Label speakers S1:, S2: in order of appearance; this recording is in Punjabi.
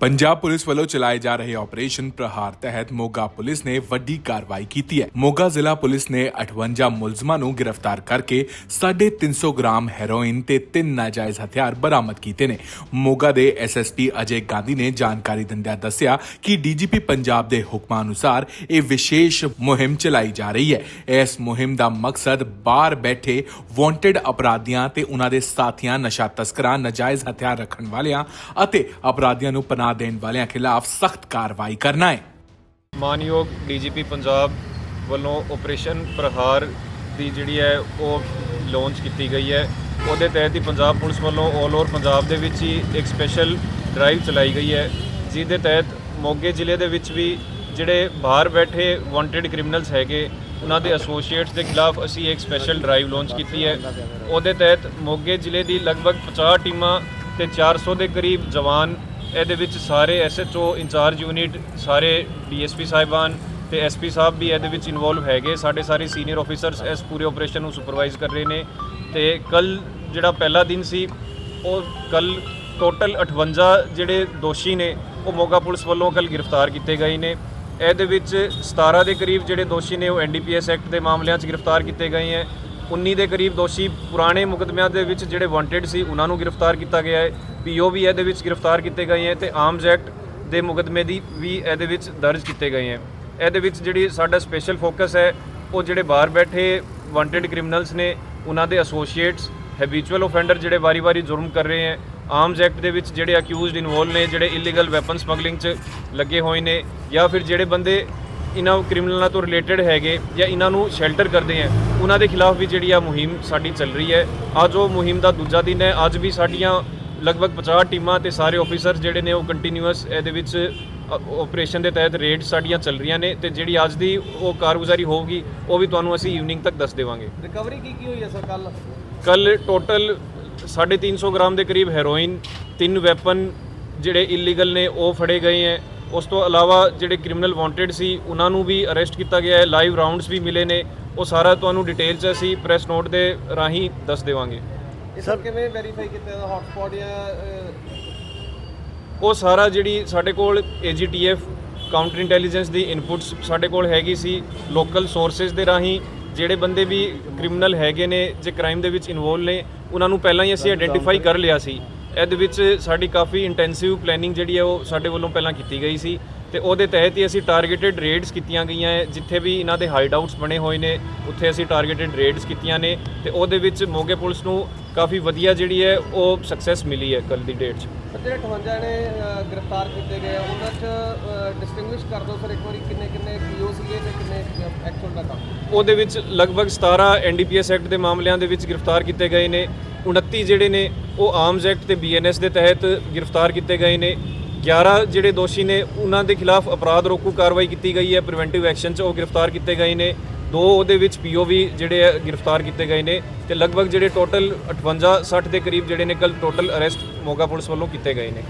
S1: ਪੰਜਾਬ ਪੁਲਿਸ ਵੱਲੋਂ ਚਲਾਏ ਜਾ ਰਹੇ ਆਪਰੇਸ਼ਨ ਪ੍ਰਹਾਰ ਤਹਿਤ ਮੋਗਾ ਪੁਲਿਸ ਨੇ ਵੱਡੀ ਕਾਰਵਾਈ ਕੀਤੀ ਹੈ। ਮੋਗਾ ਜ਼ਿਲ੍ਹਾ ਪੁਲਿਸ ਨੇ 58 ਮੁਲਜ਼ਮਾਂ ਨੂੰ ਗ੍ਰਿਫਤਾਰ ਕਰਕੇ 350 ਗ੍ਰਾਮ ਹੈਰੋਇਨ ਤੇ ਤਿੰਨ ਨਾਜਾਇਜ਼ ਹਥਿਆਰ ਬਰਾਮਦ ਕੀਤੇ ਨੇ। ਮੋਗਾ ਦੇ ਐਸਐਸਪੀ ਅਜੇ ਗਾਂਧੀ ਨੇ ਜਾਣਕਾਰੀ ਦਿੰਦਿਆਂ ਦੱਸਿਆ ਕਿ ਡੀਜੀਪੀ ਪੰਜਾਬ ਦੇ ਹੁਕਮਾਂ ਅਨੁਸਾਰ ਇਹ ਵਿਸ਼ੇਸ਼ ਮੁਹਿੰਮ ਚਲਾਈ ਜਾ ਰਹੀ ਹੈ। ਇਸ ਮੁਹਿੰਮ ਦਾ ਮਕਸਦ ਬਾਹਰ ਬੈਠੇ ਵਾਂਟਡ ਅਪਰਾਧੀਆਂ ਤੇ ਉਹਨਾਂ ਦੇ ਸਾਥੀਆਂ ਨਸ਼ਾ ਤਸਕਰਾਂ, ਨਾਜਾਇਜ਼ ਹਥਿਆਰ ਰੱਖਣ ਵਾਲਿਆਂ ਅਤੇ ਅਪਰਾਧੀਆਂ ਨੂੰ ਪਨਾਹ ਦੇਣ ਵਾਲਿਆਂ ਖਿਲਾਫ ਸਖਤ ਕਾਰਵਾਈ ਕਰਨਾ ਹੈ।
S2: ਮਾਨਯੋਗ ਡੀਜੀਪੀ ਪੰਜਾਬ ਵੱਲੋਂ ਆਪਰੇਸ਼ਨ ਪ੍ਰਹਾਰ ਦੀ ਜਿਹੜੀ ਹੈ ਉਹ ਲਾਂਚ ਕੀਤੀ ਗਈ ਹੈ। ਉਹਦੇ ਤਹਿਤ ਹੀ ਪੰਜਾਬ ਪੁਲਿਸ ਵੱਲੋਂ 올 ਓਵਰ ਪੰਜਾਬ ਦੇ ਵਿੱਚ ਹੀ ਇੱਕ ਸਪੈਸ਼ਲ ਡਰਾਈਵ ਚਲਾਈ ਗਈ ਹੈ, ਜਿਹਦੇ ਤਹਿਤ ਮੋਗੇ ਜ਼ਿਲ੍ਹੇ ਦੇ ਵਿੱਚ ਵੀ ਜਿਹੜੇ ਬਾਹਰ ਬੈਠੇ ਵਾਂਟਡ ਕ੍ਰਿਮੀਨਲਸ ਹੈਗੇ, ਉਹਨਾਂ ਦੇ ਐਸੋਸੀਏਟਸ ਦੇ ਖਿਲਾਫ ਅਸੀਂ ਇੱਕ ਸਪੈਸ਼ਲ ਡਰਾਈਵ ਲਾਂਚ ਕੀਤੀ ਹੈ। ਉਹਦੇ ਤਹਿਤ ਮੋਗੇ ਜ਼ਿਲ੍ਹੇ ਦੀ ਲਗਭਗ 50 ਟੀਮਾਂ ਤੇ 400 ਦੇ ਕਰੀਬ ਜਵਾਨ ਇਹਦੇ ਵਿੱਚ ਸਾਰੇ ਐਸਐਚਓ ਇੰਚਾਰਜ ਯੂਨਿਟ, ਸਾਰੇ ਡੀਐਸਪੀ ਸਾਹਿਬਾਨ ਤੇ ਐਸਪੀ ਸਾਹਿਬ ਵੀ ਇਹਦੇ ਵਿੱਚ ਇਨਵੋਲਵ ਹੈਗੇ। ਸਾਡੇ ਸਾਰੇ ਸੀਨੀਅਰ ਆਫੀਸਰਸ ਇਸ ਪੂਰੇ ਆਪਰੇਸ਼ਨ ਨੂੰ ਸੁਪਰਵਾਈਜ਼ ਕਰ ਰਹੇ ਨੇ। ਤੇ ਕੱਲ ਜਿਹੜਾ ਪਹਿਲਾ ਦਿਨ ਸੀ, ਉਹ ਕੱਲ ਟੋਟਲ 58 ਜਿਹੜੇ ਦੋਸ਼ੀ ਨੇ, ਉਹ ਮੋਗਾ ਪੁਲਿਸ ਵੱਲੋਂ ਕੱਲ ਗ੍ਰਿਫਤਾਰ ਕੀਤੇ ਗਏ ਨੇ। ਇਹਦੇ ਵਿੱਚ 17 ਦੇ ਕਰੀਬ ਜਿਹੜੇ ਦੋਸ਼ੀ ਨੇ, ਉਹ ਐਨਡੀਪੀਐਸ ਐਕਟ ਦੇ ਮਾਮਲਿਆਂ 'ਚ ਗ੍ਰਿਫਤਾਰ ਕੀਤੇ ਗਏ ਹੈ। 19 ਦੇ ਕਰੀਬ ਦੋਸ਼ੀ ਪੁਰਾਣੇ ਮੁਕਦਮਿਆਂ ਦੇ ਵਿੱਚ ਜਿਹੜੇ ਵਾਂਟਡ ਸੀ, ਉਹਨਾਂ ਨੂੰ ਗ੍ਰਿਫਤਾਰ ਕੀਤਾ ਗਿਆ ਹੈ। ਪੀਓ ਵੀ ਇਹਦੇ ਵਿੱਚ ਗ੍ਰਿਫਤਾਰ ਕੀਤੇ ਗਏ ਹੈ ਤੇ ਆਰਮਜ਼ ਐਕਟ ਦੇ ਮੁਕਦਮੇ ਦੀ ਵੀ ਇਹਦੇ ਵਿੱਚ ਦਰਜ ਕੀਤੇ ਗਏ ਹੈ। ਇਹਦੇ ਵਿੱਚ ਜਿਹੜੀ ਸਾਡਾ ਸਪੈਸ਼ਲ ਫੋਕਸ ਹੈ, ਉਹ ਜਿਹੜੇ ਬਾਹਰ ਬੈਠੇ ਵਾਂਟਡ ਕ੍ਰਿਮੀਨਲਸ ਨੇ, ਉਹਨਾਂ ਦੇ ਐਸੋਸੀਏਟਸ ਹੈਬਿਚੁਅਲ ਆਫੈਂਡਰ ਜਿਹੜੇ ਵਾਰੀ-ਵਾਰੀ ਜੁਰਮ ਕਰ ਰਹੇ ਹੈ। ਆਰਮਜ਼ ਐਕਟ ਦੇ ਵਿੱਚ ਜਿਹੜੇ ਅਕਿਊਜ਼ਡ ਇਨਵੋਲਵ ਨੇ, ਜਿਹੜੇ ਇਲੀਗਲ ਵੈਪਨ ਸਮਗਲਿੰਗ 'ਚ ਲੱਗੇ ਹੋਏ ਨੇ, ਜਾਂ ਫਿਰ ਜਿਹੜੇ ਬੰਦੇ ਇਹਨਾਂ ਕ੍ਰਿਮੀਨਲਾਂ ਤੋਂ ਰਿਲੇਟਡ ਹੈਗੇ ਜਾਂ ਇਹਨਾਂ ਨੂੰ ਸ਼ੈਲਟਰ ਕਰਦੇ ਆ ਉਹਨਾਂ ਦੇ ਖਿਲਾਫ ਵੀ ਜਿਹੜੀ ਆ ਮੁਹਿੰਮ ਸਾਡੀ ਚੱਲ ਰਹੀ ਹੈ। ਅੱਜ ਉਹ ਮੁਹਿੰਮ ਦਾ ਦੂਜਾ ਦਿਨ ਹੈ। ਅੱਜ ਵੀ ਸਾਡੀਆਂ ਲਗਭਗ 50 ਟੀਮਾਂ ਤੇ ਸਾਰੇ ਆਫੀਸਰ ਜਿਹੜੇ ਨੇ ਉਹ ਕੰਟੀਨਿਊਅਸ ਇਹਦੇ ਵਿੱਚ ਆਪਰੇਸ਼ਨ ਦੇ ਤਹਿਤ ਰੇਡ ਸਾਡੀਆਂ ਚੱਲ ਰਹੀਆਂ ਨੇ ਤੇ ਜਿਹੜੀ ਅੱਜ ਦੀ ਉਹ ਕਾਰਗੁਜ਼ਾਰੀ ਹੋਊਗੀ ਉਹ ਵੀ ਤੁਹਾਨੂੰ ਅਸੀਂ ਈਵਨਿੰਗ ਤੱਕ ਦੱਸ ਦੇਵਾਂਗੇ।
S3: ਰਿਕਵਰੀ ਕੀ ਕੀ ਹੋਈ ਹੈ ਸਰ ਕੱਲ
S2: ਕੱਲ ਟੋਟਲ 350 ਗ੍ਰਾਮ ਦੇ ਕਰੀਬ ਹੈਰੋਇਨ ਤਿੰਨ ਵੈਪਨ ਜਿਹੜੇ ਇਲੀਗਲ ਨੇ ਉਹ ਫੜੇ ਗਏ ਹੈ। ਉਸ ਤੋਂ ਇਲਾਵਾ ਜਿਹੜੇ ਕ੍ਰਿਮੀਨਲ ਵਾਂਟਡ ਸੀ ਉਹਨਾਂ ਨੂੰ ਵੀ ਅਰੈਸਟ ਕੀਤਾ ਗਿਆ ਹੈ। ਲਾਈਵ ਰਾਉਂਡਸ ਵੀ ਮਿਲੇ ਨੇ। ਉਹ ਸਾਰਾ ਤੁਹਾਨੂੰ ਡਿਟੇਲ 'ਚ ਅਸੀਂ ਪ੍ਰੈਸ ਨੋਟ ਦੇ ਰਾਹੀਂ ਦੱਸ ਦੇਵਾਂਗੇ।
S3: ਇਹ ਸਰ ਕਿਵੇਂ ਵੈਰੀਫਾਈ ਕੀਤਾ ਦਾ ਹੌਟਸਪੌਟ ਜਾਂ
S2: ਉਹ ਸਾਰਾ ਜਿਹੜੀ ਸਾਡੇ ਕੋਲ AGTF ਕਾਊਂਟਰ ਇੰਟੈਲੀਜੈਂਸ ਦੀ ਇਨਪੁਟਸ ਸਾਡੇ ਕੋਲ ਹੈਗੀ ਸੀ ਲੋਕਲ ਸੋਰਸਸ ਦੇ ਰਾਹੀਂ। ਜਿਹੜੇ ਬੰਦੇ ਵੀ ਕ੍ਰਿਮੀਨਲ ਹੈਗੇ ਨੇ ਜੇ ਕ੍ਰਾਈਮ ਦੇ ਵਿੱਚ ਇਨਵੋਲਵ ਨੇ ਉਹਨਾਂ ਨੂੰ ਪਹਿਲਾਂ ਹੀ ਅਸੀਂ ਆਇਡੈਂਟੀਫਾਈ ਕਰ ਲਿਆ ਸੀ। ਇਹਦੇ ਵਿੱਚ ਸਾਡੀ ਕਾਫੀ ਇੰਟੈਂਸਿਵ ਪਲੈਨਿੰਗ ਜਿਹੜੀ ਹੈ ਉਹ ਸਾਡੇ ਵੱਲੋਂ ਪਹਿਲਾਂ ਕੀਤੀ ਗਈ ਸੀ ਤੇ ਉਹਦੇ ਤਹਿਤ ਹੀ ਅਸੀਂ ਟਾਰਗੇਟਡ ਰੇਡਸ ਕੀਤੀਆਂ ਗਈਆਂ ਹੈ, ਜਿੱਥੇ ਵੀ ਇਹਨਾਂ ਦੇ ਹਾਈਡ ਆਊਟਸ ਬਣੇ ਹੋਏ ਨੇ, ਉੱਥੇ ਅਸੀਂ ਟਾਰਗੇਟਡ ਰੇਡਸ ਕੀਤੀਆਂ ਨੇ ਤੇ ਉਹਦੇ ਵਿੱਚ ਮੋਗੇ ਪੁਲਿਸ ਨੂੰ ਕਾਫੀ ਵਧੀਆ ਜਿਹੜੀ ਹੈ ਉਹ ਸਕਸੈਸ ਮਿਲੀ ਹੈ ਕੱਲ ਦੀ ਡੇਟ 'ਚ।
S3: ਜਿਹੜੇ 58 ਨੇ ਗ੍ਰਿਫਤਾਰ ਕੀਤੇ ਗਏ ਆ, ਉਹਨਾਂ 'ਚ ਡਿਸਟਿੰਗੁਇਸ਼ ਕਰ ਦਿਓ ਸਰ ਇੱਕ ਵਾਰੀ ਕਿੰਨੇ ਕਿੰਨੇ ਪੀਓ ਸੀਗੇ ਤੇ ਕਿੰਨੇ ਐਕਚੁਅਲ ਦਾ ਕੰਮ
S2: ਉਹਦੇ ਵਿੱਚ ਲਗਭਗ 17 ਐਨਡੀਪੀਐਸ ਐਕਟ ਦੇ ਮਾਮਲਿਆਂ ਦੇ ਵਿੱਚ ਗ੍ਰਿਫਤਾਰ ਕੀਤੇ ਗਏ ਨੇ। 29 ਜਿਹੜੇ ਨੇ ਉਹ ਆਰਮਜ਼ ਐਕਟ ਤੇ ਬੀਐਨਐਸ ਦੇ ਤਹਿਤ ਗ੍ਰਿਫਤਾਰ ਕੀਤੇ ਗਏ ਨੇ। 11 ਜਿਹੜੇ ਦੋਸ਼ੀ ਨੇ ਉਹਨਾਂ ਦੇ ਖਿਲਾਫ ਅਪਰਾਧ ਰੋਕੂ ਕਾਰਵਾਈ ਕੀਤੀ ਗਈ ਹੈ। ਪ੍ਰੀਵੈਂਟਿਵ ਐਕਸ਼ਨ 'ਚ ਉਹ ਗ੍ਰਿਫਤਾਰ ਕੀਤੇ ਗਏ ਨੇ। ਦੋ ਉਹਦੇ ਵਿੱਚ ਪੀਓਵੀ ਜਿਹੜੇ ਆ ਗ੍ਰਿਫਤਾਰ ਕੀਤੇ ਗਏ ਨੇ ਤੇ ਲਗਭਗ ਜਿਹੜੇ ਟੋਟਲ 58 60 ਦੇ ਕਰੀਬ ਜਿਹੜੇ ਨੇ ਕੱਲ ਟੋਟਲ ਅਰੈਸਟ ਮੋਗਾ ਪੁਲਿਸ ਵੱਲੋਂ ਕੀਤੇ ਗਏ ਨੇ।